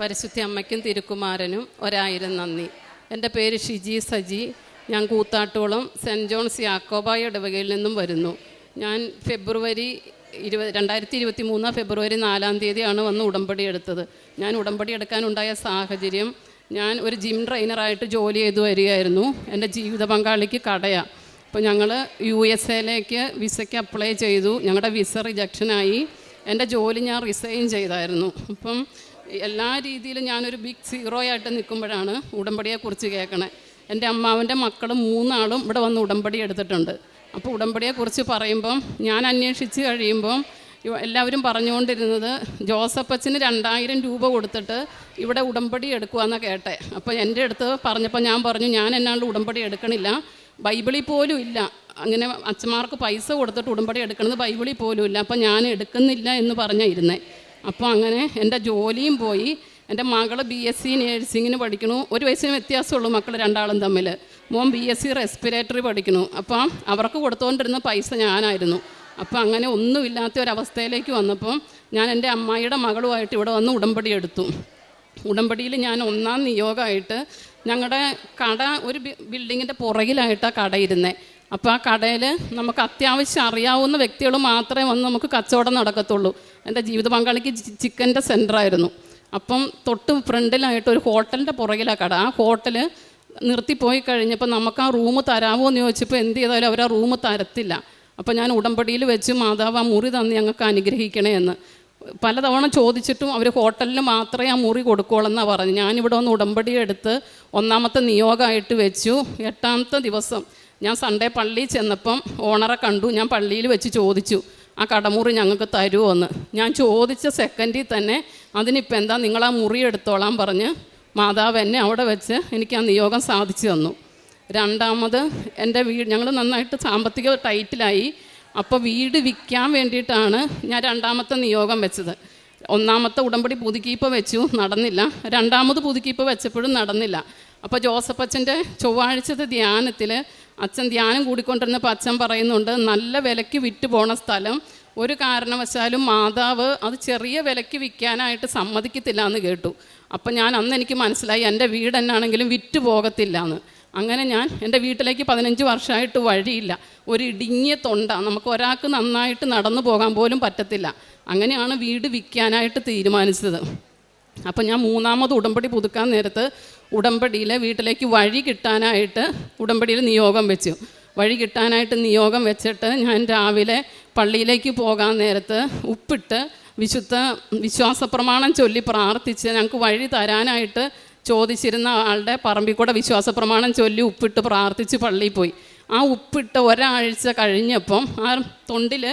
പരിശുദ്ധ അമ്മയ്ക്കും തിരുക്കുമാരനും ഒരായിരം നന്ദി. എന്റെ പേര് ഷിജി സജി. ഞാൻ കൂത്താട്ടോളം സെന്റ് ജോൺസ് യാക്കോബായ ഇടവകയിൽ നിന്നും വരുന്നു. ഞാൻ ഫെബ്രുവരി ഇരുപത് രണ്ടായിരത്തി ഇരുപത്തി മൂന്ന് ഫെബ്രുവരി നാലാം തീയതിയാണ് വന്ന് ഉടമ്പടി എടുത്തത്. ഞാൻ ഉടമ്പടി എടുക്കാനുണ്ടായ സാഹചര്യം ഞാൻ ഒരു ജിം ട്രെയിനറായിട്ട് ജോലി ചെയ്തു വരികയായിരുന്നു. എന്റെ ജീവിത പങ്കാളിക്ക് കടയാണ് അപ്പോൾ ഞങ്ങൾ യു എസ് എയിലേക്ക് വിസയ്ക്ക് അപ്ലൈ ചെയ്തു. ഞങ്ങളുടെ വിസ റിജക്ഷനായി എന്റെ ജോലി ഞാൻ റിസൈൻ ചെയ്തായിരുന്നു. അപ്പം എല്ലാ രീതിയിലും ഞാനൊരു ബിഗ് സീറോ ആയിട്ട് നിൽക്കുമ്പോഴാണ് ഉടമ്പടിയെക്കുറിച്ച് കേൾക്കണേ. എന്റെ അമ്മാവന്റെ മക്കളും മൂന്നാളും ഇവിടെ വന്ന് ഉടമ്പടി എടുത്തിട്ടുണ്ട്. അപ്പോൾ ഉടമ്പടിയെക്കുറിച്ച് പറയുമ്പം ഞാൻ അന്വേഷിച്ച് കഴിയുമ്പം എല്ലാവരും പറഞ്ഞുകൊണ്ടിരുന്നത് ജോസഫച്ചന് രണ്ടായിരം രൂപ കൊടുത്തിട്ട് ഇവിടെ ഉടമ്പടി എടുക്കുവാന്നാണ് കേട്ടെ. അപ്പോൾ എന്റെ അടുത്ത് പറഞ്ഞപ്പോൾ ഞാൻ പറഞ്ഞു ഞാൻ എന്നാണ്ട് ഉടമ്പടി എടുക്കണില്ല. ബൈബിളിൽ പോലും ഇല്ല. അങ്ങനെ അച്ഛന്മാർക്ക് പൈസ കൊടുത്തിട്ട് ഉടമ്പടി എടുക്കുന്നത് ബൈബിളിൽ പോലും ഇല്ല. അപ്പോൾ ഞാൻ എടുക്കുന്നില്ല എന്ന് പറഞ്ഞാൽ ഇരുന്നേ. അപ്പോൾ അങ്ങനെ എന്റെ ജോലിയും പോയി. എന്റെ മകൾ ബി എസ് സി നേഴ്സിങ്ങിന് പഠിക്കണു ഒരു വയസ്സിന് വ്യത്യാസമുള്ളൂ മക്കൾ രണ്ടാളും തമ്മിൽ മോൻ ബി എസ് സി റെസ്പിറേറ്ററി പഠിക്കണു അപ്പം അവർക്ക് കൊടുത്തുകൊണ്ടിരുന്ന പൈസ ഞാനായിരുന്നു. അപ്പോൾ അങ്ങനെ ഒന്നുമില്ലാത്ത ഒരവസ്ഥയിലേക്ക് വന്നപ്പം ഞാൻ എന്റെ അമ്മായിയുടെ മകളുമായിട്ട് ഇവിടെ വന്ന് ഉടമ്പടി എടുത്തു. ഉടമ്പടിയിൽ ഞാൻ ഒന്നാം നിയോഗമായിട്ട് ഞങ്ങളുടെ കട ഒരു ബിൽഡിങ്ങിന്റെ പുറകിലായിട്ടാണ് കട ഇരുന്നത് അപ്പോൾ ആ കടയിൽ നമുക്ക് അത്യാവശ്യം അറിയാവുന്ന വ്യക്തികൾ മാത്രമേ വന്ന് നമുക്ക് കച്ചവടം നടക്കത്തുള്ളൂ. എന്റെ ജീവിത പങ്കാളിക്ക് ചിക്കന്റെ സെന്ററായിരുന്നു അപ്പം തൊട്ട് ഫ്രണ്ടിലായിട്ട് ഒരു ഹോട്ടലിന്റെ പുറകിലാണ് കട. ആ ഹോട്ടൽ നിർത്തിപ്പോയി കഴിഞ്ഞപ്പോൾ നമുക്ക് ആ റൂം തരാമോ എന്ന് ചോദിച്ചപ്പോൾ എന്ത് ചെയ്താലും അവർ ആ റൂം തരത്തില്ല. അപ്പോൾ ഞാൻ ഉടമ്പടിയിൽ വെച്ച് മാതാവ് ആ മുറി തന്ന് ഞങ്ങൾക്ക് അനുഗ്രഹിക്കണേ എന്ന്. പലതവണ ചോദിച്ചിട്ടും അവർ ഹോട്ടലിൽ മാത്രമേ ആ മുറി കൊടുക്കുകയുള്ളെന്നാണ് പറഞ്ഞു ഞാനിവിടെ ഒന്ന് ഉടമ്പടി എടുത്ത് ഒന്നാമത്തെ നിയോഗമായിട്ട് വെച്ചു. എട്ടാമത്തെ ദിവസം ഞാൻ സൺഡേ പള്ളിയിൽ ചെന്നപ്പം ഓണറെ കണ്ടു. ഞാൻ പള്ളിയിൽ വെച്ച് ചോദിച്ചു. ആ കടമുറി ഞങ്ങൾക്ക് തരുമെന്ന് ഞാൻ ചോദിച്ച സെക്കൻഡിൽ തന്നെ അതിനിപ്പോൾ എന്താ നിങ്ങൾ ആ മുറി എടുത്തോളാൻ പറഞ്ഞ് മാതാവ് എന്നെ അവിടെ വെച്ച് എനിക്ക് ആ നിയോഗം സാധിച്ചു തന്നു. രണ്ടാമത് എന്റെ വീട് ഞങ്ങൾ നന്നായിട്ട് സാമ്പത്തിക ടൈറ്റിലായി. അപ്പോൾ വീട് വിൽക്കാൻ വേണ്ടിയിട്ടാണ് ഞാൻ രണ്ടാമത്തെ നിയോഗം വെച്ചത്. ഒന്നാമത്തെ ഉടമ്പടി പുതുക്കിയപ്പോൾ വെച്ചു നടന്നില്ല. രണ്ടാമത് പുതുക്കിയപ്പോൾ വെച്ചപ്പോഴും നടന്നില്ല. അപ്പോൾ ജോസഫ് അച്ഛന്റെ ചൊവ്വാഴ്ചത്തെ ധ്യാനത്തിൽ അച്ഛൻ ധ്യാനം കൂടിക്കൊണ്ടിരുന്നപ്പോൾ അച്ഛൻ പറയുന്നുണ്ട് നല്ല വിലയ്ക്ക് വിറ്റ് പോണ സ്ഥലം. ഒരു കാരണവശാലും മാതാവ് അത് ചെറിയ വിലയ്ക്ക് വിൽക്കാനായിട്ട് സമ്മതിക്കത്തില്ല എന്ന് കേട്ടു. അപ്പം ഞാൻ അന്ന് എനിക്ക് മനസ്സിലായി എന്റെ വീട് എന്നാണെങ്കിലും വിറ്റ് പോകത്തില്ല എന്ന് അങ്ങനെ ഞാൻ എന്റെ വീട്ടിലേക്ക് പതിനഞ്ച് വർഷമായിട്ട് വഴിയില്ല. ഒരു ഇടുങ്ങിയ തൊണ്ട നമുക്ക് ഒരാൾക്ക് നന്നായിട്ട് നടന്നു പോകാൻ പോലും പറ്റത്തില്ല. അങ്ങനെയാണ് വീട് വിൽക്കാനായിട്ട് തീരുമാനിച്ചത്. അപ്പം ഞാൻ മൂന്നാമത് ഉടമ്പടി പുതുക്കാൻ നേരത്ത് ഉടമ്പടിയിൽ വീട്ടിലേക്ക് വഴി കിട്ടാനായിട്ട് ഉടമ്പടിയിൽ നിയോഗം വെച്ചു. വഴി കിട്ടാനായിട്ട് നിയോഗം വെച്ചിട്ട് ഞാൻ രാവിലെ പള്ളിയിലേക്ക് പോകാൻ നേരത്ത് ഉപ്പിട്ട് വിശുദ്ധ വിശ്വാസ പ്രമാണം ചൊല്ലി പ്രാർത്ഥിച്ച് ഞങ്ങൾക്ക് വഴി തരാനായിട്ട് ചോദിച്ചിരുന്ന ആളുടെ പറമ്പിൽ കൂടെ വിശ്വാസ പ്രമാണം ചൊല്ലി ഉപ്പിട്ട് പ്രാർത്ഥിച്ച് പള്ളിയിൽ പോയി. ആ ഉപ്പിട്ട് ഒരാഴ്ച കഴിഞ്ഞപ്പം ആ തൊണ്ടിൽ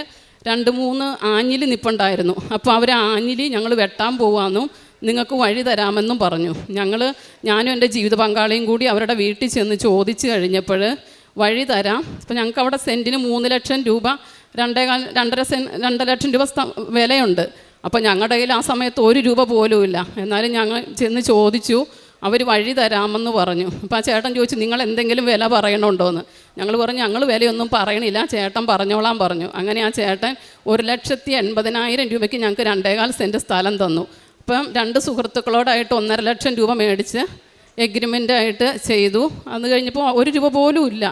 രണ്ട് മൂന്ന് ആഞ്ഞിലി നിപ്പുണ്ടായിരുന്നു. അപ്പോൾ അവർ ആഞ്ഞിലി ഞങ്ങൾ വെട്ടാൻ പോവാന്നും നിങ്ങൾക്ക് വഴി തരാമെന്നും പറഞ്ഞു. ഞങ്ങൾ ഞാനും എന്റെ ജീവിത പങ്കാളിയും കൂടി അവരുടെ വീട്ടിൽ ചെന്ന് ചോദിച്ചു കഴിഞ്ഞപ്പോൾ വഴി തരാം. അപ്പോൾ ഞങ്ങൾക്ക് അവിടെ സെന്റിന് മൂന്ന് ലക്ഷം രൂപ രണ്ടേകാൽ രണ്ടര സെൻ രണ്ടര ലക്ഷം രൂപ വിലയുണ്ട്. അപ്പോൾ ഞങ്ങളുടെ കയ്യിൽ ആ സമയത്ത് ഒരു രൂപ പോലും ഇല്ല. എന്നാലും ഞങ്ങൾ ചെന്ന് ചോദിച്ചു അവർ വഴി തരാമെന്ന് പറഞ്ഞു. അപ്പോൾ ആ ചേട്ടൻ ചോദിച്ചു നിങ്ങൾ എന്തെങ്കിലും വില പറയണുണ്ടോ എന്ന് ഞങ്ങൾ പറഞ്ഞു ഞങ്ങൾ വിലയൊന്നും പറയണില്ല. ചേട്ടൻ പറഞ്ഞോളാൻ പറഞ്ഞു. അങ്ങനെ ആ ചേട്ടൻ ഒരു ലക്ഷത്തി എൺപതിനായിരം രൂപയ്ക്ക് ഞങ്ങൾക്ക് രണ്ടേകാൽ സെന്റ് സ്ഥലം തന്നു. അപ്പം രണ്ട് സുഹൃത്തുക്കളോടായിട്ട് ഒന്നര ലക്ഷം രൂപ മേടിച്ച് എഗ്രിമെന്റ് ആയിട്ട് ചെയ്തു. അത് കഴിഞ്ഞപ്പോൾ ഒരു രൂപ പോലും ഇല്ല.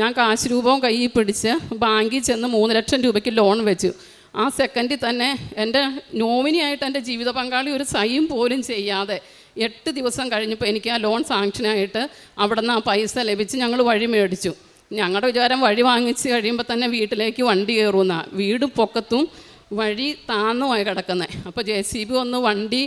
ഞാൻ കാശ് രൂപവും കയ്യിൽ പിടിച്ച് ബാങ്കിൽ ചെന്ന് മൂന്ന് ലക്ഷം രൂപയ്ക്ക് ലോൺ വെച്ചു. ആ സെക്കൻഡിൽ തന്നെ എന്റെ നോമിനിയായിട്ട് എന്റെ ജീവിത പങ്കാളി ഒരു സൈം പോലും ചെയ്യാതെ എട്ട് ദിവസം കഴിഞ്ഞപ്പോൾ എനിക്ക് ആ ലോൺ സാങ്ഷനായിട്ട് അവിടെ നിന്ന് ആ പൈസ ലഭിച്ച് ഞങ്ങൾ വഴി മേടിച്ചു. ഞങ്ങളുടെ വിചാരം വഴി വാങ്ങിച്ച് കഴിയുമ്പോൾ തന്നെ വീട്ടിലേക്ക് വണ്ടി കയറുന്ന വീട് പൊക്കത്തും വഴി താന്നുമായി കിടക്കുന്നത് അപ്പോൾ ജെ സി ബി ഒന്ന് വണ്ടി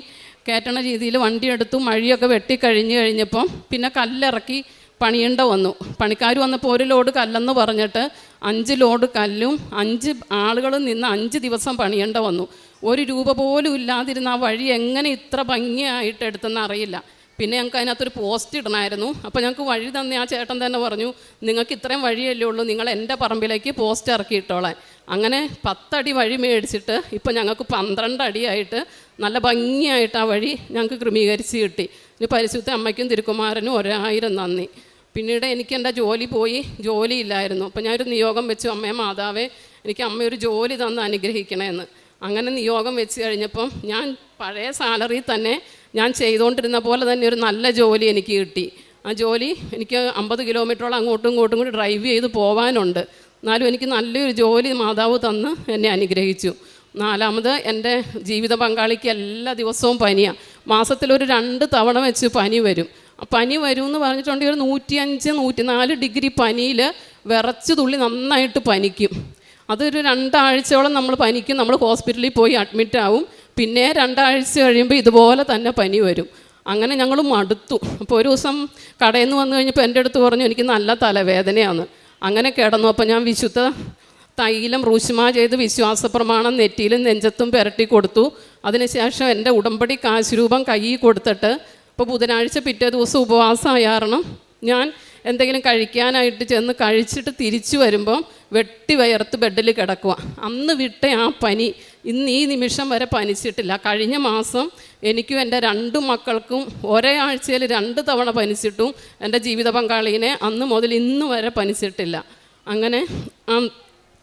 കയറ്റണ രീതിയിൽ വണ്ടി എടുത്തു മഴിയൊക്കെ വെട്ടി കഴിഞ്ഞ് കഴിഞ്ഞപ്പം പിന്നെ കല്ലിറക്കി പണിയേണ്ട വന്നു. പണിക്കാർ വന്നപ്പോൾ ഒരു ലോഡ് കല്ലെന്ന് പറഞ്ഞിട്ട് അഞ്ച് ലോഡ് കല്ലും അഞ്ച് ആളുകളും നിന്ന് അഞ്ച് ദിവസം പണിയേണ്ട വന്നു. ഒരു രൂപ പോലും ഇല്ലാതിരുന്ന ആ വഴി എങ്ങനെ ഇത്ര ഭംഗിയായിട്ട് എടുത്തെന്ന് അറിയില്ല. പിന്നെ ഞങ്ങൾക്ക് അതിനകത്തൊരു പോസ്റ്റ് ഇടണമായിരുന്നു അപ്പോൾ ഞങ്ങൾക്ക് വഴി തന്നെ ആ ചേട്ടൻ തന്നെ പറഞ്ഞു നിങ്ങൾക്ക് ഇത്രയും വഴിയല്ലേ ഉള്ളൂ നിങ്ങൾ എന്റെ പറമ്പിലേക്ക് പോസ്റ്റ് ഇറക്കി ഇട്ടോളാൻ. അങ്ങനെ പത്തടി വഴി മേടിച്ചിട്ട് ഇപ്പോൾ ഞങ്ങൾക്ക് പന്ത്രണ്ട് അടിയായിട്ട് നല്ല ഭംഗിയായിട്ട് ആ വഴി ഞങ്ങൾക്ക് ക്രമീകരിച്ച് കിട്ടി. ഇനി പരിശുദ്ധ അമ്മയ്ക്കും തിരുക്കുമാരനും ഒരായിരം നന്ദി. പിന്നീട് എനിക്ക് എന്റെ ജോലി പോയി ജോലിയില്ലായിരുന്നു അപ്പോൾ ഞാനൊരു നിയോഗം വെച്ചു അമ്മയെ മാതാവേ എനിക്ക് അമ്മയൊരു ജോലി തന്ന് അനുഗ്രഹിക്കണമെന്ന് അങ്ങനെ നിയോഗം വെച്ച് കഴിഞ്ഞപ്പം ഞാൻ പഴയ സാലറി തന്നെ ഞാൻ ചെയ്തുകൊണ്ടിരുന്ന പോലെ തന്നെ ഒരു നല്ല ജോലി എനിക്ക് കിട്ടി. ആ ജോലി എനിക്ക് അമ്പത് കിലോമീറ്ററോളം അങ്ങോട്ടും ഇങ്ങോട്ടും കൂടി ഡ്രൈവ് ചെയ്ത് പോകാനുണ്ട് എന്നാലും എനിക്ക് നല്ലൊരു ജോലി മാതാവ് തന്ന് എന്നെ അനുഗ്രഹിച്ചു. നാലാമത് എന്റെ ജീവിത പങ്കാളിക്ക് എല്ലാ ദിവസവും പനിയാണ് മാസത്തിലൊരു രണ്ട് തവണ വെച്ച് പനി വരും. പനി വരും എന്ന് പറഞ്ഞിട്ടുണ്ടെങ്കിൽ ഒരു നൂറ്റിയഞ്ച് നൂറ്റിനാല് ഡിഗ്രി പനിയിൽ വിറച്ച് തുള്ളി നന്നായിട്ട് പനിക്കും. അതൊരു രണ്ടാഴ്ചയോളം നമ്മൾ പനിക്കും നമ്മൾ ഹോസ്പിറ്റലിൽ പോയി അഡ്മിറ്റ് ആവും. പിന്നെ രണ്ടാഴ്ച കഴിയുമ്പോൾ ഇതുപോലെ തന്നെ പനി വരും. അങ്ങനെ ഞങ്ങൾ മടുത്തു. അപ്പോൾ ഒരു ദിവസം കടയിൽ നിന്ന് വന്നു കഴിഞ്ഞപ്പോൾ എന്റെ അടുത്ത് പറഞ്ഞു എനിക്ക് നല്ല തലവേദനയാണ്. അങ്ങനെ കിടന്നു. അപ്പോൾ ഞാൻ വിശുദ്ധ തൈലം റൂശുമ ചെയ്ത് വിശ്വാസ പ്രമാണം നെറ്റിയിലും നെഞ്ചത്തും പുരട്ടി കൊടുത്തു. അതിനുശേഷം എന്റെ ഉടമ്പടി കാശുരൂപം കയ്യിൽ കൊടുത്തിട്ട് ഇപ്പോൾ ബുധനാഴ്ച പിറ്റേ ദിവസം ഉപവാസം ആയാറണം ഞാൻ എന്തെങ്കിലും കഴിക്കാനായിട്ട് ചെന്ന് കഴിച്ചിട്ട് തിരിച്ചു വരുമ്പം വെട്ടി വയർത്ത് ബെഡിൽ കിടക്കുക അന്ന് വിട്ട ആ പനി ഇന്ന് ഈ നിമിഷം വരെ പനിച്ചിട്ടില്ല. കഴിഞ്ഞ മാസം എനിക്കും എന്റെ രണ്ട് മക്കൾക്കും ഒരേ ആഴ്ചയിൽ രണ്ട് തവണ പനിച്ചിട്ടും എന്റെ ജീവിത പങ്കാളിനെ അന്ന് മുതൽ ഇന്ന് വരെ പനിച്ചിട്ടില്ല. അങ്ങനെ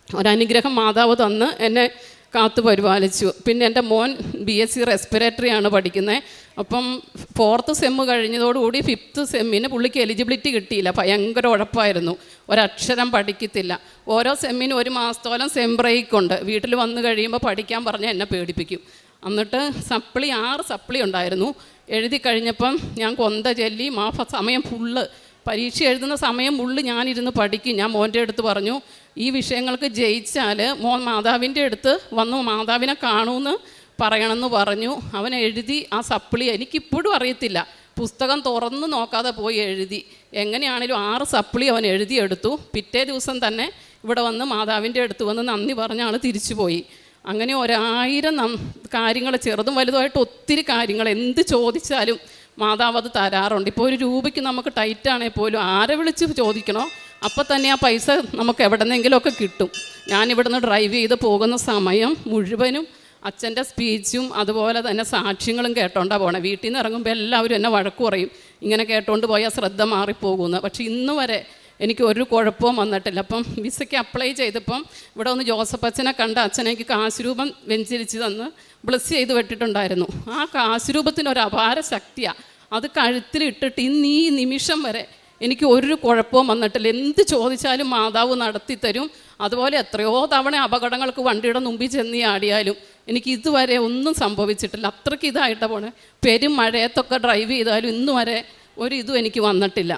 ഒരനുഗ്രഹം മാതാവ് തന്ന് എന്നെ കാത്തു പരിപാലിച്ചു. പിന്നെ എന്റെ മോൻ ബി എസ് സി റെസ്പിറേറ്ററി ആണ് പഠിക്കുന്നത് അപ്പം ഫോർത്ത് സെമ്മ് കഴിഞ്ഞതോടുകൂടി ഫിഫ്ത്ത് സെമ്മിന് പുള്ളിക്ക് എലിജിബിലിറ്റി കിട്ടിയില്ല. ഭയങ്കര ഉഴപ്പായിരുന്നു. ഒരക്ഷരം പഠിക്കത്തില്ല. ഓരോ സെമ്മിനും ഒരു മാസത്തോളം സെം ബ്രേക്ക് ഉണ്ട്. വീട്ടിൽ വന്നു കഴിയുമ്പോൾ പഠിക്കാൻ പറഞ്ഞാൽ എന്നെ പേടിപ്പിക്കും. എന്നിട്ട് സപ്ലി ആറ് സപ്ലി ഉണ്ടായിരുന്നു. എഴുതി കഴിഞ്ഞപ്പം ഞാൻ കൊന്ത ചൊല്ലി മാഫ സമയം ഫുള്ള് പരീക്ഷ എഴുതുന്ന സമയം ഉള്ളിൽ ഞാനിരുന്ന് പഠിക്കും. ഞാൻ മോന്റെ അടുത്ത് പറഞ്ഞു ഈ വിഷയങ്ങൾക്ക് ജയിച്ചാൽ മോൻ മാതാവിന്റെ അടുത്ത് വന്നു മാതാവിനെ കാണൂന്ന് പറയണമെന്ന് പറഞ്ഞു. അവൻ എഴുതി ആ സപ്ലി എനിക്കിപ്പോഴും അറിയത്തില്ല. പുസ്തകം തുറന്ന് നോക്കാതെ പോയി എഴുതി. എങ്ങനെയാണേലും ആറ് സപ്ലി അവൻ എഴുതിയെടുത്തു. പിറ്റേ ദിവസം തന്നെ ഇവിടെ വന്ന് മാതാവിന്റെ അടുത്ത് വന്ന് നന്ദി പറഞ്ഞ ആൾ തിരിച്ചു പോയി. അങ്ങനെ ഒരായിരം നം കാര്യങ്ങൾ ചെറുതും വലുതുമായിട്ട് ഒത്തിരി കാര്യങ്ങൾ. എന്ത് ചോദിച്ചാലും മാതാവ് അത് തരാറുണ്ട്. ഇപ്പോൾ ഒരു രൂപയ്ക്ക് നമുക്ക് ടൈറ്റാണെങ്കിൽ പോലും ആരെ വിളിച്ച് ചോദിക്കണോ? അപ്പം തന്നെ ആ പൈസ നമുക്ക് എവിടെന്നെങ്കിലുമൊക്കെ കിട്ടും. ഞാൻ ഇവിടുന്ന് ഡ്രൈവ് ചെയ്ത് പോകുന്ന സമയം മുഴുവനും അച്ഛന്റെ സ്പീച്ചും അതുപോലെ തന്നെ സാക്ഷ്യങ്ങളും കേട്ടോണ്ടാണ് പോണേ. വീട്ടിൽ നിന്ന് ഇറങ്ങുമ്പോൾ എല്ലാവരും എന്നെ വഴക്ക് പറയും. ഇങ്ങനെ കേട്ടോണ്ട് പോയാൽ ശ്രദ്ധ മാറിപ്പോകുമെന്ന് പക്ഷെ ഇന്ന് വരെ എനിക്ക് ഒരു കുഴപ്പവും വന്നിട്ടില്ല. അപ്പം വിസയ്ക്ക് അപ്ലൈ ചെയ്തപ്പം ഇവിടെ ഒന്ന് ജോസഫ് അച്ഛനെ കണ്ട എനിക്ക് കാശുരൂപം വെഞ്ചരിച്ച് തന്ന് ബ്ലസ് ചെയ്ത് വിട്ടിട്ടുണ്ടായിരുന്നു. ആ കാശുരൂപത്തിന് ഒരു അപാര ശക്തിയാണ് അത് കഴുത്തിലിട്ടിട്ട് ഇന്ന് ഈ നിമിഷം വരെ എനിക്ക് ഒരു കുഴപ്പവും വന്നിട്ടില്ല. എന്ത് ചോദിച്ചാലും മാതാവ് നടത്തി തരും. അതുപോലെ എത്രയോ തവണ അപകടങ്ങൾക്ക് വണ്ടിയുടെ മുമ്പിൽ ചെന്ന് ആടിയാലും എനിക്ക് ഇതുവരെ ഒന്നും സംഭവിച്ചിട്ടില്ല. അത്രയ്ക്ക് ഇതായിട്ട് പോണേ. പെരും മഴയത്തൊക്കെ ഡ്രൈവ് ചെയ്താലും ഇന്നു വരെ ഒരു ഇതും എനിക്ക് വന്നിട്ടില്ല.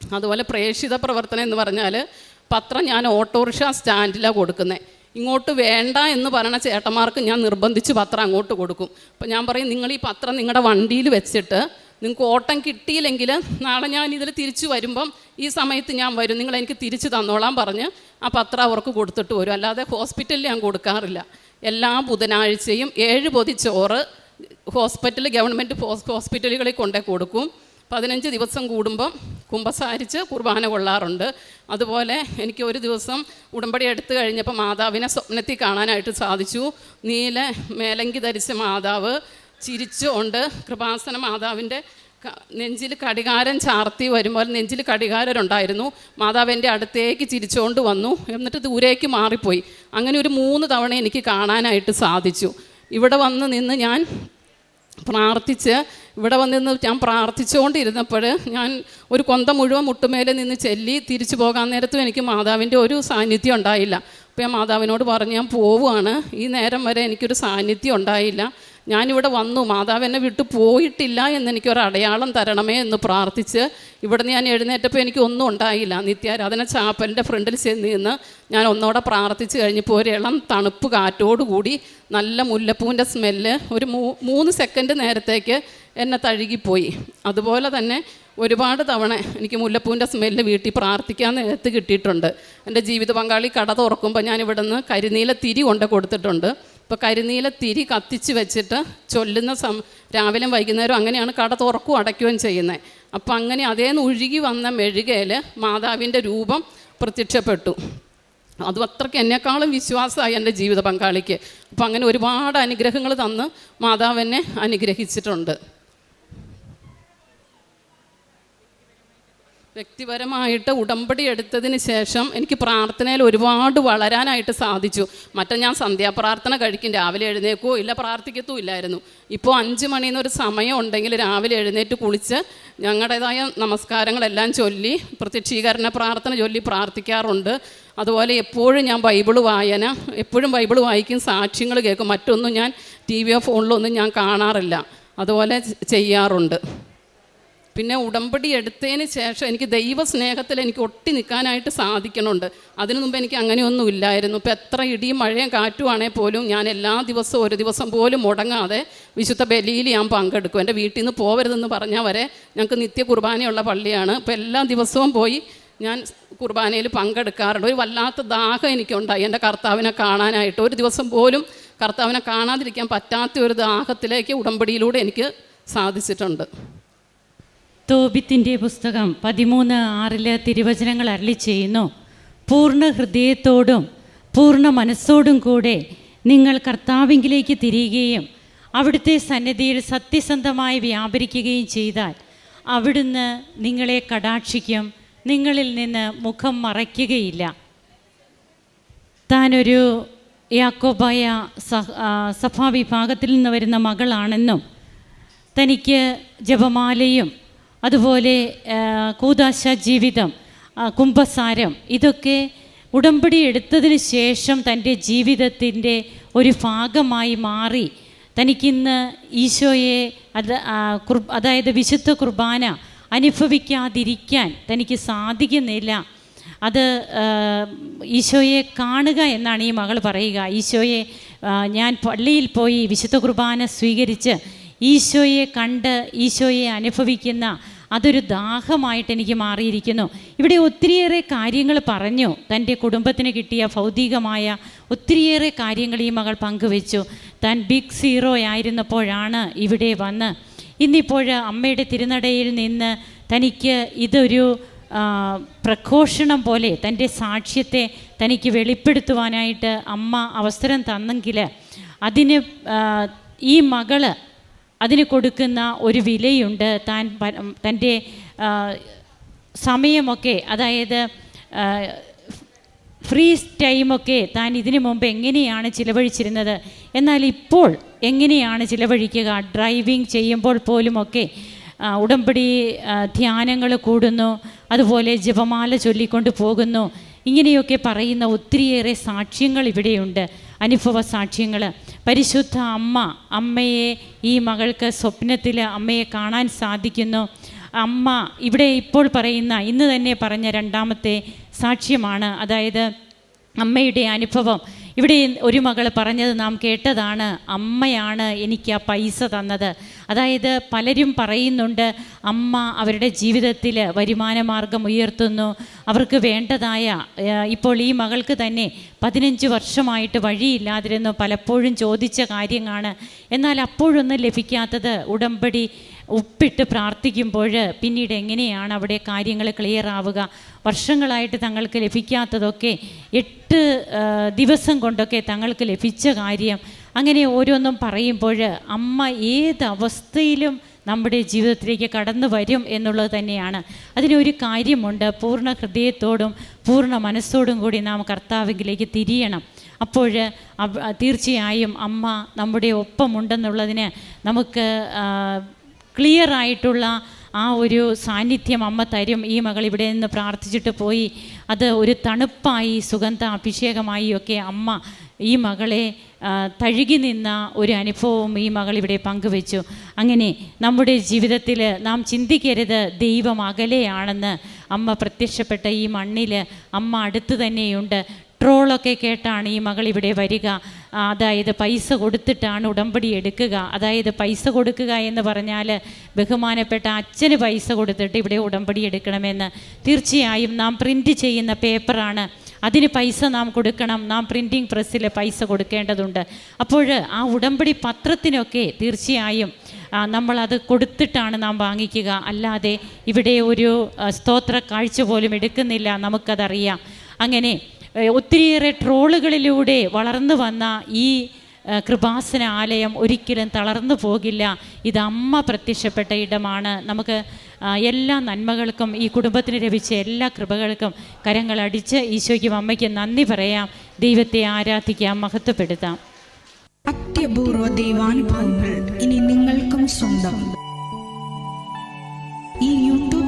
അതുപോലെ പ്രേക്ഷിത പ്രവർത്തനം എന്ന് പറഞ്ഞാൽ പത്രം ഞാൻ ഓട്ടോറിക്ഷ സ്റ്റാൻഡിലാണ് കൊടുക്കുന്നത് ഇങ്ങോട്ട് വേണ്ട എന്ന് പറയണ ചേട്ടന്മാർക്ക് ഞാൻ നിർബന്ധിച്ച് പത്രം അങ്ങോട്ട് കൊടുക്കും. അപ്പം ഞാൻ പറയും നിങ്ങൾ ഈ പത്രം നിങ്ങളുടെ വണ്ടിയിൽ വെച്ചിട്ട് നിങ്ങൾക്ക് ഓട്ടം കിട്ടിയില്ലെങ്കിൽ നാളെ ഞാൻ ഇതിൽ തിരിച്ചു വരുമ്പം ഈ സമയത്ത് ഞാൻ വരും. നിങ്ങൾ എനിക്ക് തിരിച്ചു തന്നോളാം പറഞ്ഞ് ആ പത്രം അവർക്ക് കൊടുത്തിട്ട് വരും. അല്ലാതെ ഹോസ്പിറ്റലിൽ ഞാൻ കൊടുക്കാറില്ല. എല്ലാ ബുധനാഴ്ചയും ഏഴ് പൊതി ചോറ് ഹോസ്പിറ്റൽ ഗവൺമെന്റ് ഹോസ്പിറ്റലുകളിൽ കൊണ്ടേ കൊടുക്കും. പതിനഞ്ച് ദിവസം കൂടുമ്പം കുമ്പസാരിച്ച് കുർബാന കൊള്ളാറുണ്ട്. അതുപോലെ എനിക്ക് ഒരു ദിവസം ഉടമ്പടി എടുത്തു കഴിഞ്ഞപ്പോൾ മാതാവിനെ സ്വപ്നത്തിൽ കാണാനായിട്ട് സാധിച്ചു. നീല മേലങ്കി ധരിച്ച മാതാവ് ചിരിച്ചുകൊണ്ട് കൃപാസന മാതാവിന്റെ നെഞ്ചിൽ കടികാരം ചാർത്തി വരുമ്പോൾ നെഞ്ചിൽ കടികാരരുണ്ടായിരുന്നു. മാതാവ് എന്റെ അടുത്തേക്ക് ചിരിച്ചുകൊണ്ട് വന്നു. എന്നിട്ട് ദൂരേക്ക് മാറിപ്പോയി. അങ്ങനെ ഒരു മൂന്ന് തവണ എനിക്ക് കാണാനായിട്ട് സാധിച്ചു. ഇവിടെ വന്ന് നിന്ന് ഞാൻ പ്രാർത്ഥിച്ച് ഇവിടെ വന്നിരുന്ന് ഞാൻ പ്രാർത്ഥിച്ചുകൊണ്ടിരുന്നപ്പോൾ ഞാൻ ഒരു കൊന്ത മുഴുവൻ മുട്ടുമേലെ നിന്ന് ചെല്ലി തിരിച്ചു പോകാൻ നേരത്തും എനിക്ക് മാതാവിന്റെ ഒരു സാന്നിധ്യം ഉണ്ടായില്ല. അപ്പോൾ ഞാൻ മാതാവിനോട് പറഞ്ഞു ഞാൻ പോവുകയാണ്. ഈ നേരം വരെ എനിക്കൊരു സാന്നിധ്യം ഉണ്ടായില്ല. ഞാനിവിടെ വന്നു മാതാവ് എന്നെ വിട്ടു പോയിട്ടില്ല എന്ന് എനിക്കൊരു അടയാളം തരണമേ എന്ന് പ്രാർത്ഥിച്ച് ഇവിടെ ഞാൻ എഴുന്നേറ്റപ്പോൾ എനിക്ക് ഒന്നും ഉണ്ടായില്ല. നിത്യാരാധന ചാപ്പലിന്റെ ഫ്രണ്ടിൽ ചെന്ന് നിന്ന് ഞാൻ ഒന്നോടെ പ്രാർത്ഥിച്ച് കഴിഞ്ഞപ്പോൾ ഒരു ഇളം തണുപ്പ് കാറ്റോടുകൂടി നല്ല മുല്ലപ്പൂവിന്റെ സ്മെല്ല് ഒരു മൂന്ന് സെക്കൻഡ് നേരത്തേക്ക് എന്നെ തഴുകിപ്പോയി. അതുപോലെ തന്നെ ഒരുപാട് തവണ എനിക്ക് മുല്ലപ്പൂവിന്റെ സ്മെല്ല് വീട്ടിൽ പ്രാർത്ഥിക്കാൻ നേരത്ത് കിട്ടിയിട്ടുണ്ട്. എന്റെ ജീവിത പങ്കാളി കട തുറക്കുമ്പോൾ ഞാൻ ഇവിടെ നിന്ന് കരിനീല തിരി കൊണ്ട് കൊടുത്തിട്ടുണ്ട്. ഇപ്പോൾ കരിനീല തിരി കത്തിച്ച് വെച്ചിട്ട് ചൊല്ലുന്ന സം രാവിലെ വൈകുന്നേരം അങ്ങനെയാണ് കട തുറക്കും അടയ്ക്കുകയും ചെയ്യുന്നത്. അപ്പം അങ്ങനെ അതേന്ന് ഒഴുകി വന്ന മെഴുകയിൽ മാതാവിന്റെ രൂപം പ്രത്യക്ഷപ്പെട്ടു. അതും അത്രയ്ക്ക് എന്നെക്കാളും വിശ്വാസമായി എന്റെ ജീവിത പങ്കാളിക്ക്. അപ്പം അങ്ങനെ ഒരുപാട് അനുഗ്രഹങ്ങൾ തന്ന് മാതാവിനെ അനുഗ്രഹിച്ചിട്ടുണ്ട്. വ്യക്തിപരമായിട്ട് ഉടമ്പടി എടുത്തതിന് ശേഷം എനിക്ക് പ്രാർത്ഥനയിൽ ഒരുപാട് വളരാനായിട്ട് സാധിച്ചു. മറ്റേ ഞാൻ സന്ധ്യാപ്രാർത്ഥന കഴിക്കും. രാവിലെ എഴുന്നേക്കോ ഇല്ല പ്രാർത്ഥിക്കത്തോ ഇല്ലായിരുന്നു. ഇപ്പോൾ അഞ്ച് മണിന്നൊരു സമയം ഉണ്ടെങ്കിൽ രാവിലെ എഴുന്നേറ്റ് കുളിച്ച് ഞങ്ങളുടേതായ നമസ്കാരങ്ങളെല്ലാം ചൊല്ലി പ്രത്യക്ഷീകരണ പ്രാർത്ഥന ചൊല്ലി പ്രാർത്ഥിക്കാറുണ്ട്. അതുപോലെ എപ്പോഴും ഞാൻ ബൈബിൾ വായന എപ്പോഴും ബൈബിൾ വായിക്കും സാക്ഷ്യങ്ങൾ കേൾക്കും. മറ്റൊന്നും ഞാൻ ടി വിയോ ഫോണിലോ ഒന്നും ഞാൻ കാണാറില്ല. അതുപോലെ ചെയ്യാറുണ്ട്. പിന്നെ ഉടമ്പടി എടുത്തതിന് ശേഷം എനിക്ക് ദൈവസ്നേഹത്തിൽ എനിക്ക് ഒട്ടി നിൽക്കാനായിട്ട് സാധിക്കണുണ്ട്. അതിനു മുമ്പ് എനിക്ക് അങ്ങനെയൊന്നും ഇല്ലായിരുന്നു. ഇപ്പം എത്ര ഇടിയും മഴയും കാറ്റുവാണേൽ പോലും ഞാൻ എല്ലാ ദിവസവും ഒരു ദിവസം പോലും മുടങ്ങാതെ വിശുദ്ധ ബലിയിൽ ഞാൻ പങ്കെടുക്കും. എന്റെ വീട്ടിൽ നിന്ന് പോകരുതെന്ന് പറഞ്ഞാൽ വരെ ഞങ്ങൾക്ക് നിത്യ കുർബാനയുള്ള പള്ളിയാണ്. അപ്പോൾ എല്ലാ ദിവസവും പോയി ഞാൻ കുർബാനയിൽ പങ്കെടുക്കാറുണ്ട്. ഒരു വല്ലാത്ത ദാഹം എനിക്കുണ്ടായി എന്റെ കർത്താവിനെ കാണാനായിട്ട്. ഒരു ദിവസം പോലും കർത്താവിനെ കാണാതിരിക്കാൻ പറ്റാത്ത ഒരു ദാഹത്തിലേക്ക് ഉടമ്പടിയിലൂടെ എനിക്ക് സാധിച്ചിട്ടുണ്ട്. തോബിത്തിന്റെ പുസ്തകം പതിമൂന്ന് ആറിലെ തിരുവചനങ്ങൾ അരളി ചെയ്യുന്നു. പൂർണ ഹൃദയത്തോടും പൂർണ മനസ്സോടും കൂടെ നിങ്ങൾ കർത്താവിങ്കിലേക്ക് തിരിയുകയും അവിടുത്തെ സന്നിധിയിൽ സത്യസന്ധമായി വ്യാപരിക്കുകയും ചെയ്താൽ അവിടുന്ന് നിങ്ങളെ കടാക്ഷിക്കും നിങ്ങളിൽ നിന്ന് മുഖം മറയ്ക്കുകയില്ല. താനൊരു യാക്കോബായ സഭാവിഭാഗത്തിൽ നിന്ന് വരുന്ന മകളാണെന്നും തനിക്ക് ജപമാലയും അതുപോലെ കൂതാശ ജീവിതം കുംഭസാരം ഇതൊക്കെ ഉടമ്പടി എടുത്തതിന് ശേഷം തന്റെ ജീവിതത്തിന്റെ ഒരു ഭാഗമായി മാറി. തനിക്കിന്ന് ഈശോയെ അത് അതായത് വിശുദ്ധ കുർബാന അനുഭവിക്കാതിരിക്കാൻ തനിക്ക് സാധിക്കുന്നില്ല. അത് ഈശോയെ കാണുക എന്നാണ് ഈ മകൾ പറയുക. ഈശോയെ ഞാൻ പള്ളിയിൽ പോയി വിശുദ്ധ കുർബാന സ്വീകരിച്ച് ഈശോയെ കണ്ട് ഈശോയെ അനുഭവിക്കുന്ന അതൊരു ദാഹമായിട്ട് എനിക്ക് മാറിയിരിക്കുന്നു. ഇവിടെ ഒത്തിരിയേറെ കാര്യങ്ങൾ പറഞ്ഞു. തന്റെ കുടുംബത്തിന് കിട്ടിയ ഭൗതികമായ ഒത്തിരിയേറെ കാര്യങ്ങൾ ഈ മകൾ പങ്കുവെച്ചു. താൻ ബിഗ് സീറോ ആയിരുന്നപ്പോഴാണ് ഇവിടെ വന്ന് ഇന്നിപ്പോൾ അമ്മയുടെ തിരുനടയിൽ നിന്ന് തനിക്ക് ഇതൊരു പ്രഘോഷണം പോലെ തന്റെ സാക്ഷ്യത്തെ തനിക്ക് വെളിപ്പെടുത്തുവാനായിട്ട് അമ്മ അവസരം തന്നെങ്കിൽ അതിന് ഈ മകൾ അതിന് കൊടുക്കുന്ന ഒരു വിലയുണ്ട്. താൻ തന്റെ സമയമൊക്കെ അതായത് ഫ്രീ ടൈമൊക്കെ താൻ ഇതിനു മുമ്പ് എങ്ങനെയാണ് ചിലവഴിച്ചിരുന്നത്? എന്നാൽ ഇപ്പോൾ എങ്ങനെയാണ് ചിലവഴിക്കുക? ഡ്രൈവിംഗ് ചെയ്യുമ്പോൾ പോലുമൊക്കെ ഉടമ്പടി ധ്യാനങ്ങൾ കൂടുന്നു അതുപോലെ ജപമാല ചൊല്ലിക്കൊണ്ട് പോകുന്നു. ഇങ്ങനെയൊക്കെ പറയുന്ന ഒത്തിരിയേറെ സാക്ഷ്യങ്ങൾ ഇവിടെയുണ്ട്. അനുഭവ സാക്ഷ്യങ്ങൾ. പരിശുദ്ധ അമ്മ അമ്മയെ ഈ മകൾക്ക് സ്വപ്നത്തിൽ അമ്മയെ കാണാൻ സാധിക്കുന്നു. അമ്മ ഇവിടെ ഇപ്പോൾ പറയുന്ന ഇന്ന് തന്നെ പറഞ്ഞ രണ്ടാമത്തെ സാക്ഷ്യമാണ്. അതായത് അമ്മയുടെ അനുഭവം. ഇവിടെ ഒരു മകൾ പറഞ്ഞത് നാം കേട്ടതാണ് അമ്മയാണ് എനിക്ക് ആ പൈസ തന്നത്. അതായത് പലരും പറയുന്നുണ്ട് അമ്മ അവരുടെ ജീവിതത്തിൽ വരുമാനമാർഗം ഉയർത്തുന്നു. അവർക്ക് വേണ്ടതായ ഇപ്പോൾ ഈ മകൾക്ക് തന്നെ പതിനഞ്ച് വർഷമായിട്ട് വഴിയില്ലാതിരുന്നു. പലപ്പോഴും ചോദിച്ച കാര്യങ്ങളാണ്. എന്നാൽ അപ്പോഴൊന്നും ലഭിക്കാത്തത് ഉടമ്പടി ഉപ്പിട്ട് പ്രാർത്ഥിക്കുമ്പോൾ പിന്നീട് എങ്ങനെയാണ് അവിടെ കാര്യങ്ങൾ ക്ലിയർ ആവുക? വർഷങ്ങളായിട്ട് തങ്ങൾക്ക് ലഭിക്കാത്തതൊക്കെ എട്ട് ദിവസം കൊണ്ടൊക്കെ തങ്ങൾക്ക് ലഭിച്ച കാര്യം. അങ്ങനെ ഓരോന്നും പറയുമ്പോൾ അമ്മ ഏത് അവസ്ഥയിലും നമ്മുടെ ജീവിതത്തിലേക്ക് കടന്നു വരും എന്നുള്ളത് തന്നെയാണ്. അതിനൊരു കാര്യമുണ്ട് പൂർണ ഹൃദയത്തോടും പൂർണ മനസ്സോടും കൂടി നാം കർത്താവിലേക്ക് തിരിയണം. അപ്പോൾ തീർച്ചയായും അമ്മ നമ്മുടെ ഒപ്പമുണ്ടെന്നുള്ളതിന് നമുക്ക് ക്ലിയർ ആയിട്ടുള്ള ആ ഒരു സാന്നിധ്യം അമ്മ തരും. ഈ മകൾ ഇവിടെ നിന്ന് പ്രാർത്ഥിച്ചിട്ട് പോയി. അത് ഒരു തണുപ്പായി സുഗന്ധ അഭിഷേകമായി ഒക്കെ അമ്മ ഈ മകളെ തഴുകി നിന്ന ഒരു അനുഭവവും ഈ മകൾ ഇവിടെ പങ്കുവെച്ചു. അങ്ങനെ നമ്മുടെ ജീവിതത്തിൽ നാം ചിന്തിക്കരുത് ദൈവം അകലെയാണെന്ന് അമ്മ പ്രത്യക്ഷപ്പെട്ട ഈ മണ്ണിൽ അമ്മ അടുത്ത് തന്നെയുണ്ട്. ട്രോളൊക്കെ കേട്ടാണ് ഈ മകൾ ഇവിടെ വരിക. അതായത് പൈസ കൊടുത്തിട്ടാണ് ഉടമ്പടി എടുക്കുക. അതായത് പൈസ കൊടുക്കുക എന്ന് പറഞ്ഞാൽ ബഹുമാനപ്പെട്ട അച്ഛന് പൈസ കൊടുത്തിട്ട് ഇവിടെ ഉടമ്പടി എടുക്കണമെന്ന് തീർച്ചയായും നാം പ്രിന്റ് ചെയ്യുന്ന പേപ്പറാണ്. അതിന് പൈസ നാം കൊടുക്കണം. നാം പ്രിന്റിംഗ് പ്രസ്സിൽ പൈസ കൊടുക്കേണ്ടതുണ്ട്. അപ്പോൾ ആ ഉടമ്പടി പത്രത്തിനൊക്കെ തീർച്ചയായും നമ്മളത് കൊടുത്തിട്ടാണ് നാം വാങ്ങിക്കുക. അല്ലാതെ ഇവിടെ ഒരു സ്തോത്ര കാഴ്ച പോലും എടുക്കുന്നില്ല. നമുക്കതറിയാം. അങ്ങനെ ഒത്തിരിയേറെ ട്രോളുകളിലൂടെ വളർന്നു വന്ന ഈ കൃപാസന ആലയം ഒരിക്കലും തളർന്നു പോകില്ല. ഇത് അമ്മ പ്രത്യക്ഷപ്പെട്ട ഇടമാണ്. നമുക്ക് എല്ലാ നന്മകൾക്കും ഈ കുടുംബത്തിന് ലഭിച്ച എല്ലാ കൃപകൾക്കും കരങ്ങളടിച്ച് ഈശോയ്ക്കും അമ്മയ്ക്കും നന്ദി പറയാം. ദൈവത്തെ ആരാധിക്കാം മഹത്വപ്പെടുത്താം. അത്യപൂർവ ദൈവാനുഭവങ്ങൾ ഇനി നിങ്ങൾക്കും സ്വന്തം.